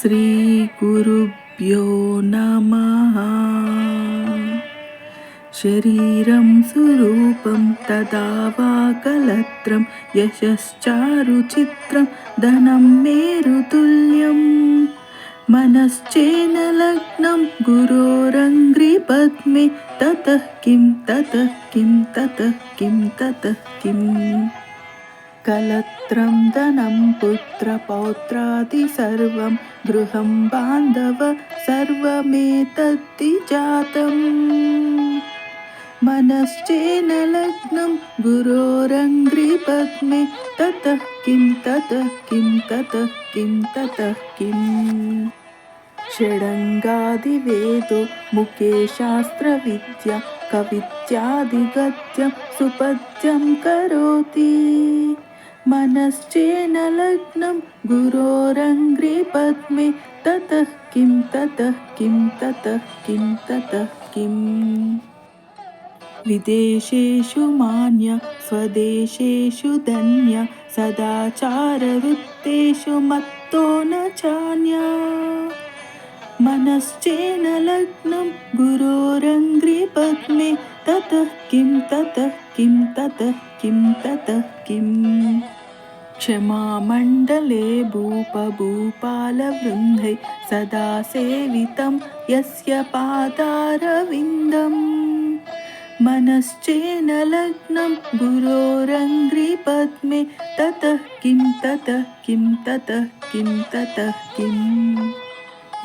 श्रीगुरुभ्यो नमः। शरीरं सुरूपं तदा वा कलत्रं यशश्चारुचित्रं धनं मेरुतुल्यम् मनश्चेन लग्नं गुरोरङ्घ्रिपद्मे ततः किं ततः किं ततः किं ततः किम् कलत्रं धनं पुत्रपौत्रादि सर्वं गृहं बान्धव सर्वमेतद्धि जातम्। मनश्चेन लग्नं गुरोरङ्घ्रिपद्मे ततः किं ततः किं ततः किं ततः किम् षडङ्गादिवेदो मुखे शास्त्रविद्या कवित्यादिगद्यं सुपद्यं करोति मनश्चेन लग्नं गुरोरङ्घ्रिपद्मे ततः किं ततः किं ततः किं ततः किम् विदेशेषु मान्य स्वदेशेषु धन्य सदाचारवृत्तेषु मत्तो न चान्या। मनश्चेन लग्नं गुरोरङ्घ्रिपद्मे ततः किं ततः किं ततः किं ततः किम् क्षमामण्डले भूपभूपालवृन्दै सदा सेवितं यस्य पादारविन्दम्। मनश्चेन लग्नं गुरोरङ्घ्रिपद्मे ततः किं ततः किं ततः किं ततः किम्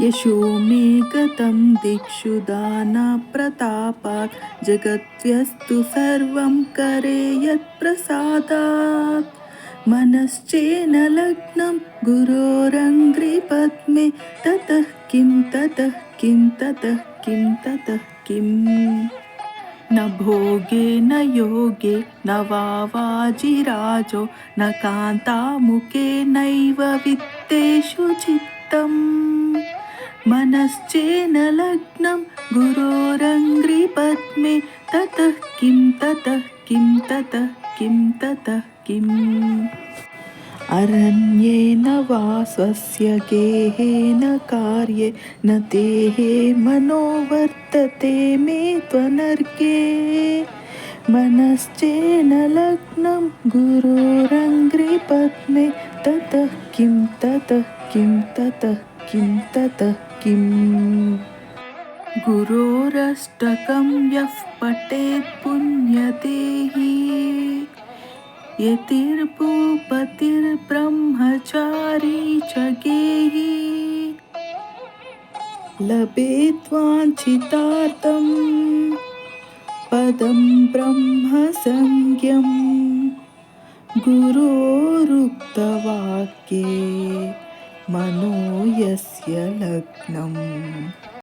यशो मे गतं दिक्षु दानप्रतापात्। जगद्व्यस्तु सर्वं करे यत्प्रसादात्। मनश्चेन लग्नं गुरोरङ्घ्रिपद्मे ततः किं ततः किं ततः किं ततः किम् न भोगे न योगे न वा वाजिराजो न कान्तामुखे नैव वित्तेषु चित्तम् मनश्चेन लग्नं गुरोरङ्घ्रिपद्मे ततः किं ततः किं ततः किं ततः किम्? अरण्येन वा स्वस्य गेहेन कार्ये न देहे मनो वर्तते मे त्वनर्गे। मनश्चेन लग्नं गुरोरङ्घ्रिपद्मे ततः किं ततः किं ततः किं ततः किम् गुरोरष्टकं यः पठेत् पुण्यतेहि यतिर्भूपतिर्ब्रह्मचारी च गेहि। लभेद्वाञ्छितार्थं पदं ब्रह्मसंज्ञं गुरोरुक्तवाक्ये मनो यस्य लग्नम्